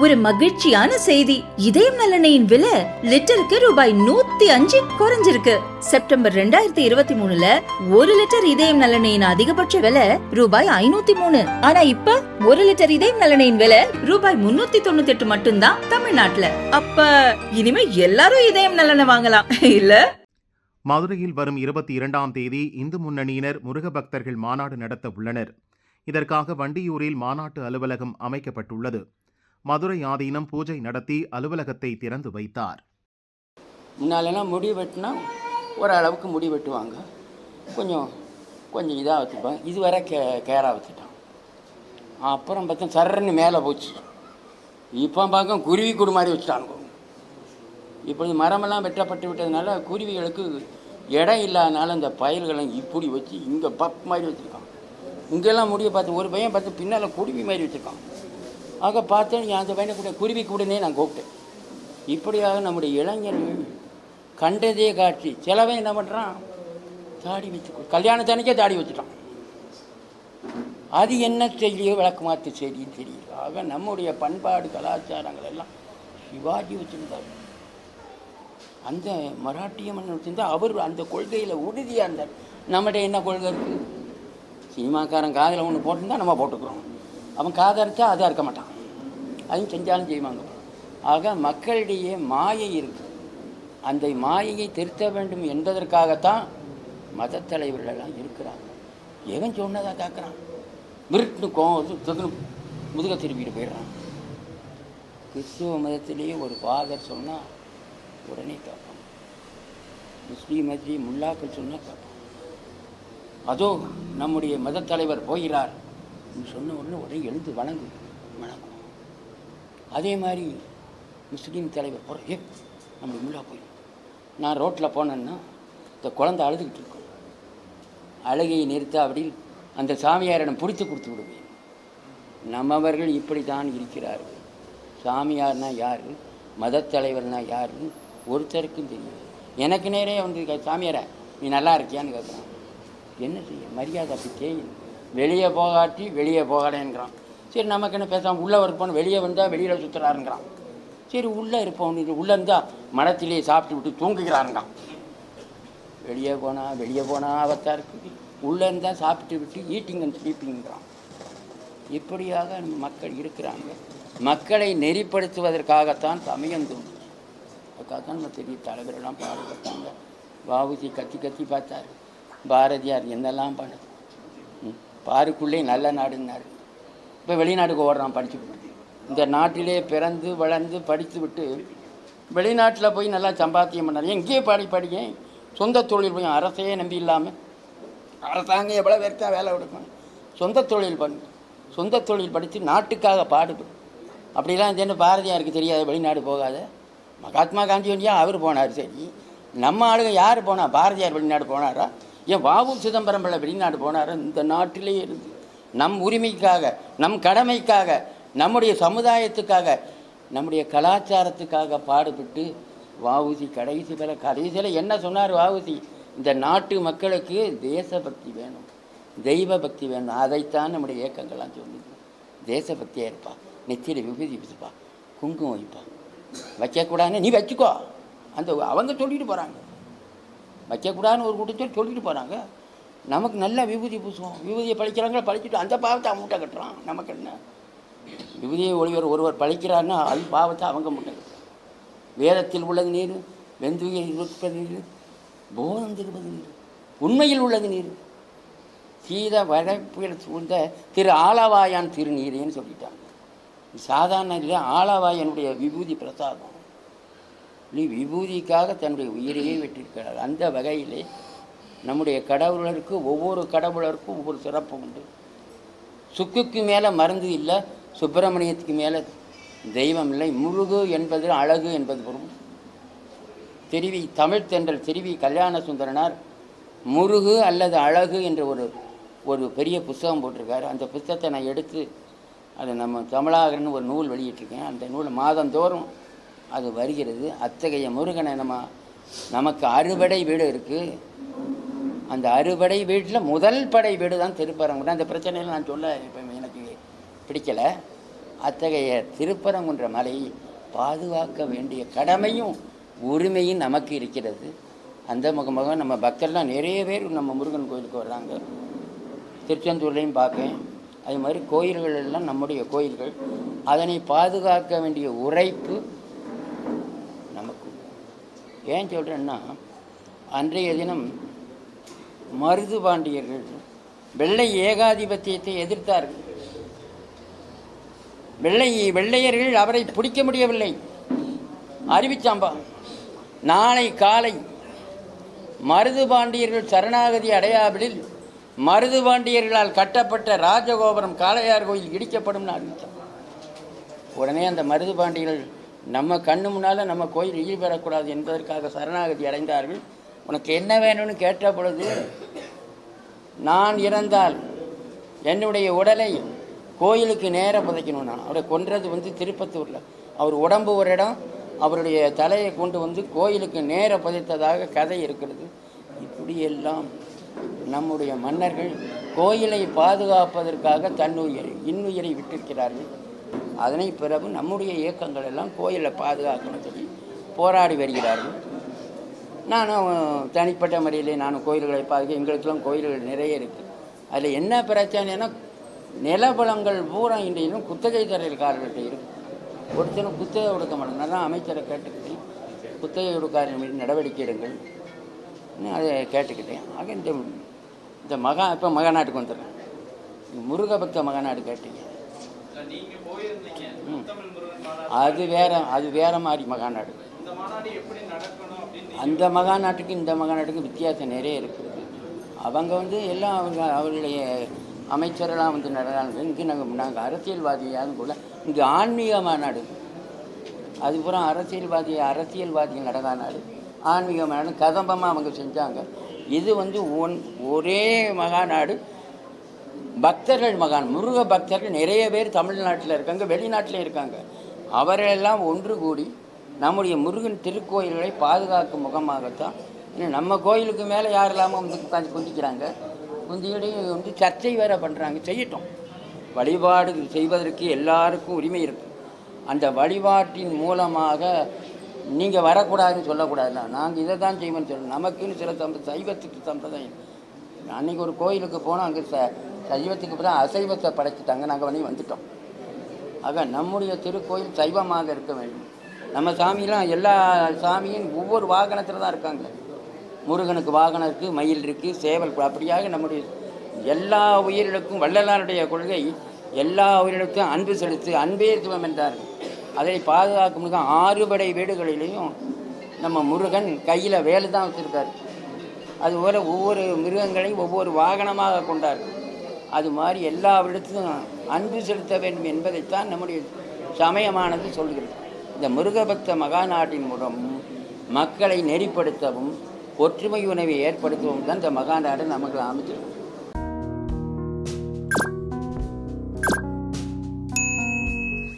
ஒரு மகிழ்ச்சியான செய்தி. இதயம் நலனையின் விலை லிட்டருக்கு ரூபாய் நூத்தி அஞ்சு குறைஞ்சிருக்கு. செப்டம்பர் ரெண்டாயிரத்தி இருபத்தி மூணுல ஒரு லிட்டர் இதயம் நலனையின் அதிகபட்ச விலை ரூபாய் ஐநூத்தி மூணு. ஆனா இப்ப ஒரு லிட்டர் இதயம் நலனையின் விலை ரூபாய் முன்னூத்தி தொண்ணூத்தி எட்டு மட்டும்தான் தமிழ்நாட்டுல. அப்ப இனிமே எல்லாரும் இதயம் நலனை வாங்கலாம். இல்ல? மதுரையில் வரும் இருபத்தி இரண்டாம் தேதி இந்து முன்னணியினர் முருக பக்தர்கள் மாநாடு நடத்த உள்ளனர். இதற்காக வண்டியூரில் மாநாட்டு அலுவலகம் அமைக்கப்பட்டுள்ளது. மதுரை ஆதீனம் பூஜை நடத்தி அலுவலகத்தை திறந்து வைத்தார். முன்னாலெல்லாம் முடி வெட்டினா ஓரளவுக்கு முடி வெட்டுவாங்க. கொஞ்சம் கொஞ்சம் இதாக வச்சுப்பாங்க இதுவரை கே கேராக வச்சுட்டான். அப்புறம் பார்த்தா சர்றன்னு மேலே போச்சு. இப்போ பார்க்க குருவி கூடு மாதிரி வச்சுட்டானுங்க. இப்பொழுது மரமெல்லாம் வெட்டப்பட்டு விட்டதுனால குருவிகளுக்கு இடம் இல்லாதனால அந்த பயல்களை இப்படி வச்சு இங்கே பப் மாதிரி வச்சுருக்கான். இங்கெல்லாம் முடிய பார்த்து ஒரு பையன் பார்த்து பின்னால் குருவி மாதிரி வச்சுருக்கான். ஆக பார்த்தேன் அந்த பையனை கூட குருவி கூடனே நான் கூப்பிட்டேன். இப்படியாக நம்முடைய இளைஞர்கள் கண்டதே காட்சி. சிலவன் என்ன பண்ணுறான் தாடி வச்சு கல்யாணத்தன்னைக்கே தாடி வச்சுட்டான். அது என்ன செய்தியோ விளக்கமாத்து செய்தின்னு தெரியல. ஆக நம்முடைய பண்பாடு கலாச்சாரங்கள் எல்லாம் சிவாஜி வச்சுருந்தார். அந்த மராட்டிய மன்னன் வச்சுருந்தா அவர் அந்த கொள்கையில் உறுதியாக இருந்தார். நம்மகிட்ட என்ன கொள்கை இருக்குது சினிமாக்காரன் காதில் ஒன்று போட்டிருந்தா நம்ம போட்டுக்கிறோம். அவன் காதரிச்சா அதாக இருக்க மாட்டான். அதையும் செஞ்சாலும் செய்வாங்க. ஆக மக்களிடையே மாயை இருக்கு. அந்த மாயையை திருத்த வேண்டும் என்பதற்காகத்தான் மத தலைவர்கள் இருக்கிறாங்க. எவன் சொன்னதாக கேட்குறான் விருட்டுன்னு கோவம் தகுனு முதுக திருப்பிட்டு போயிடுறான். கிறிஸ்துவ மதத்திலேயே ஒரு ஃபாதர் சொன்னால் உடனே கேட்பான் முஸ்லீம் மதத்திலேயே முல்லாக்கள் சொன்னால் கேட்பான் அதோ நம்முடைய மதத்தலைவர் தலைவர் போகிறார். சொன்ன உடனே உடனே எழுந்து வணங்கு வணங்கும் அதே மாதிரி முஸ்லீம் தலைவர் போகிற ஏ நம்ம உள்ளா போய். நான் ரோட்டில் போனேன்னா இந்த குழந்தை அழுதுகிட்டு இருக்கும். அழுகையை நிறுத்தாபடி அந்த சாமியாரிடம் பிடித்து கொடுத்து விடுவேன். நம்மவர்கள் இப்படி தான் இருக்கிறார்கள். சாமியார்னா யார்? மதத்தலைவர்னா யார்? ஒருத்தருக்கும் தெரியும் எனக்கு நேரே வந்து சாமியாரை நீ நல்லா இருக்கியான்னு கேட்குறான் என்ன செய்ய மரியாதை அப்படி தேயும் வெளியே போகாட்டி வெளியே போகலேங்கிறான் சரி நமக்கு என்ன பேசாமல் உள்ளே இருப்போம் வெளியே வந்தால் வெளியில் சுற்றுறாருங்கிறான் சரி உள்ளே இருப்போம். இது உள்ளே இருந்தால் மடத்திலே சாப்பிட்டு விட்டு தூங்குகிறாருங்கிறான். வெளியே போனால் வெளியே போனால் ஆபத்தாக இருக்குது. உள்ளே இருந்தால் சாப்பிட்டு விட்டு ஈட்டிங் அண்ட் ஸ்லீப்பிங்கிறான் இப்படியாக நம்ம மக்கள் இருக்கிறாங்க. மக்களை நெறிப்படுத்துவதற்காகத்தான் சமயம் தோன்றுச்சு. அதுக்காகத்தான் நம்ம பெரிய தலைவரெல்லாம் பாடுபட்டாங்க. வாவுசி கத்தி கத்தி பார்த்தார். பாரதியார் என்னெல்லாம் பண்ணது பாருக்குள்ளே நல்ல நாடுன்னாரு. இப்போ வெளிநாட்டுக்கு ஓடுறான் படிச்சு இந்த நாட்டிலே பிறந்து வளர்ந்து படித்து விட்டு வெளிநாட்டில் போய் நல்லா சம்பாத்தியம் பண்ணார். எங்கேயே பாடி படிங்க. சொந்த தொழில் போய் அரசையே நம்பி இல்லாமல் அரசாங்கம் எவ்வளோ பேருக்கா வேலை கொடுக்கும். சொந்த தொழில் பண்ணு. சொந்த தொழில் படித்து நாட்டுக்காக பாடுபடும் அப்படிலாம் இது என்ன பாரதியாருக்கு தெரியாது. வெளிநாடு போகாத. மகாத்மா காந்தி வண்டியா அவர் போனார் சரி. நம்ம ஆளுங்க யார் போனால் பாரதியார் வெளிநாடு போனாரா? ஏன் வாவு சிதம்பரம் பிள்ளை வெளிநாடு போனார்? இந்த நாட்டிலே இருந்து. நம் உரிமைக்காக நம் கடமைக்காக நம்முடைய சமுதாயத்துக்காக நம்முடைய கலாச்சாரத்துக்காக பாடுபட்டு வாவுசி கடைசி பல கடைசியில் என்ன சொன்னார் வாவுசி இந்த நாட்டு மக்களுக்கு தேசபக்தி வேணும். தெய்வ பக்தி வேணும். அதைத்தான் நம்முடைய இயக்கங்கள்லாம் சொல்லுது. தேசபக்தியாக இருப்பா. நெத்தியில் விபூதி வச்சுப்பா குங்குமம் வைப்பா. வைக்கக்கூடாதுன்னு நீ வச்சுக்கோ. அந்த அவங்க சொல்லிட்டு போகிறாங்க வைக்கக்கூடாதுன்னு ஒரு கூட்டம் சொல்லிட்டு போகிறாங்க நமக்கு நல்ல விபூதி பூசுவோம். விபூதியை பழிக்கிறாங்க பழிச்சிட்டு அந்த பாவத்தை அவன் மூட்டை கட்டுறான். நமக்கு என்ன? விபூதியை ஒளிவர் ஒருவர் பழிக்கிறான்னா அது பாவத்தை அவங்க மூட்டை கட்டுறான் வேதத்தில் உள்ளது நீர் வெந்துயில் இருப்பது நீர் போதம் திருப்பது நீர் உண்மையில் உள்ளது நீர். சீத வரப்பில் சூழ்ந்த திரு ஆலவாயான் திருநீரேன்னு சொல்லிட்டாங்க. சாதாரண இல்லை ஆலவாயனுடைய விபூதி பிரசாதம். விபூதிக்காக தன்னுடைய உயிரையே விட்டிருக்கிறார். அந்த வகையிலே நம்முடைய கடவுளருக்கு ஒவ்வொரு கடவுளருக்கும் ஒவ்வொரு சிறப்பு உண்டு. சுக்குக்கு மேலே மருந்து இல்லை சுப்பிரமணியத்துக்கு மேலே தெய்வம் இல்லை. முருகு என்பது அழகு என்பது பொருள். திருவி தமிழ் தென்றல் திருவி கல்யாண சுந்தரனார் முருகு அல்லது அழகு என்ற ஒரு ஒரு பெரிய புஸ்தகம் போட்டிருக்காரு. அந்த புஸ்தகத்தை நான் எடுத்து அதை நம்ம தமிழாகரன் ஒரு நூல் வெளியிட்டிருக்கேன். அந்த நூல் மாதந்தோறும் அது வருகிறது. அத்தகைய முருகனை நம்ம நமக்கு அறுபடை வீடு இருக்குது அந்த அறுபடை வீட்டில் முதல் படை வீடு தான் திருப்பரங்குன்றம். அந்த பிரச்சனையில் நான் சொல்ல இப்போ எனக்கு பிடிக்கலை. அத்தகைய திருப்பரங்குன்ற மலையை பாதுகாக்க வேண்டிய கடமையும் உரிமையும் நமக்கு இருக்கிறது. அந்த முகமாக நம்ம பக்தர்லாம் நிறைய பேர் நம்ம முருகன் கோயிலுக்கு வர்றாங்க. திருச்செந்தூர்லேயும் பார்ப்பேன். அது மாதிரி கோயில்கள் எல்லாம் நம்முடைய கோயில்கள். அதனை பாதுகாக்க வேண்டிய உழைப்பு ஏன் சொல்கிறேன்னா அன்றைய தினம் மருது பாண்டியர்கள் வெள்ளை ஏகாதிபத்தியத்தை எதிர்த்தார்கள். வெள்ளை வெள்ளையர்கள் அவரை பிடிக்க முடியவில்லை. அறிவிச்சாம்பா நாளை காலை மருது பாண்டியர்கள் சரணாகதி அடையாவிடில் மருது பாண்டியர்களால் கட்டப்பட்ட ராஜகோபுரம் காளையார் கோயில் இடிக்கப்படும் அறிவித்தான் உடனே அந்த மருது பாண்டியர்கள் நம்ம கண்ணு முன்னால் நம்ம கோயில் ஈடுபெறக்கூடாது என்பதற்காக சரணாகதி அடைந்தார்கள். உனக்கு என்ன வேணும்னு கேட்ட பொழுது நான் இறந்தால் என்னுடைய உடலை கோயிலுக்கு நேராக புதைக்கணும் நான். அவரை கொன்றது வந்து திருப்பத்தூரில். அவர் உடம்பு ஒரு இடம் அவருடைய தலையை கொண்டு வந்து கோயிலுக்கு நேராக புதைத்ததாக கதை இருக்கிறது. இப்படியெல்லாம் நம்முடைய மன்னர்கள் கோயிலை பாதுகாப்பதற்காக தன்னுயிரை இன்னுயிரை விட்டிருக்கிறார்கள். அதனை பிறகு நம்முடைய இயக்கங்கள் எல்லாம் கோயிலை பாதுகாக்கணும் சொல்லி போராடி வருகிறார்கள். நானும் தனிப்பட்ட முறையிலே நானும் கோயில்களை பாதுகா எங்களுக்கெல்லாம் கோயில்கள் நிறைய இருக்குது அதில் என்ன பிரச்சனைனா நிலபலங்கள் பூரா இன்றையிலும் குத்தகை தரல்காரர்கிட்ட இருக்கு. ஒருத்தரும் குத்தகை கொடுக்க மாட்டாங்க. தான் அமைச்சரை கேட்டுக்கிட்டேன் குத்தகை கொடுக்காத மீது நடவடிக்கை எடுங்கள். அதை கேட்டுக்கிட்டேன். ஆக இந்த இந்த மகா இப்போ மகாநாட்டுக்கு வந்துடுறேன். முருகபக்த மகாநாடு கேட்டீங்க. அது வேற அது வேற மாதிரி மகாநாடு. அந்த மகாநாட்டுக்கு இந்த மகாநாட்டுக்கு வித்தியாசம் நிறைய இருக்குது அவங்க வந்து எல்லாம் அவங்க அவர்களுடைய அமைச்சரெல்லாம் வந்து நடனாங்க இங்கே நாங்கள் நாங்கள் அரசியல்வாதியாவது கூட இங்கே ஆன்மீக மாநாடு. அது பூரா அரசியல்வாதி அரசியல்வாதிகள் நடக்கா நாடு ஆன்மீக மாநாடு கதம்பமாக அவங்க செஞ்சாங்க. இது வந்து ஒன் ஒரே மகாநாடு. பக்தர்கள் மகான் முருக பக்தர்கள் நிறைய பேர் தமிழ்நாட்டில் இருக்காங்க வெளிநாட்டில் இருக்காங்க. அவரெல்லாம் ஒன்று கூடி நம்முடைய முருகன் திருக்கோயில்களை பாதுகாக்கும் முகமாகத்தான் நம்ம கோயிலுக்கு மேலே யார் இல்லாமல் வந்து உட்காந்து குந்திக்கிறாங்க? குந்திக்கிட்டு வந்து சர்ச்சை வேற பண்ணுறாங்க செய்யட்டும். வழிபாடு செய்வதற்கு எல்லாருக்கும் உரிமை இருக்குது அந்த வழிபாட்டின் மூலமாக நீங்கள் வரக்கூடாதுன்னு சொல்லக்கூடாதுல்ல நாங்கள் இதை தான் செய்வோம்னு சொல்லணும். நமக்குன்னு சில சம்ப சைவத்துக்கு சம்பிரதாயம். அன்றைக்கி ஒரு கோயிலுக்கு போனோம் அங்கே ச சைவத்துக்கு தான் அசைவத்தை படைச்சிட்டாங்க நாங்கள் வந்து வந்துட்டோம். ஆக நம்முடைய திருக்கோயில் சைவமாக இருக்க வேண்டும். நம்ம சாமியெலாம் எல்லா சாமியும் ஒவ்வொரு வாகனத்தில் தான் இருக்காங்க. முருகனுக்கு வாகனம் இருக்குது மயில் இருக்குது சேவல் அப்படியாக நம்முடைய எல்லா உயிரிழக்கும் வள்ளலாருடைய கொள்கை எல்லா உயிரிழக்கும் அன்பு செலுத்து அன்பே சிவம் என்றார்கள். அதை பாதுகாக்கும் மிக ஆறுபடை வீடுகளிலையும் நம்ம முருகன் கையில் வேலு தான் வச்சுருக்காரு அதுபோல் ஒவ்வொரு மிருகங்களையும் ஒவ்வொரு வாகனமாக கொண்டார்கள். அது மாதிரி எல்லா விடத்திலும் அன்பு செலுத்த வேண்டும் என்பதைத்தான் நம்முடைய சமயமானது சொல்கிறது. இந்த முருகபக்த மகாநாட்டின் மூலம் மக்களை நெறிப்படுத்தவும் ஒற்றுமை உணவை ஏற்படுத்தவும் தான் இந்த மகாநாடு நமக்கு அமைச்சிருக்கும்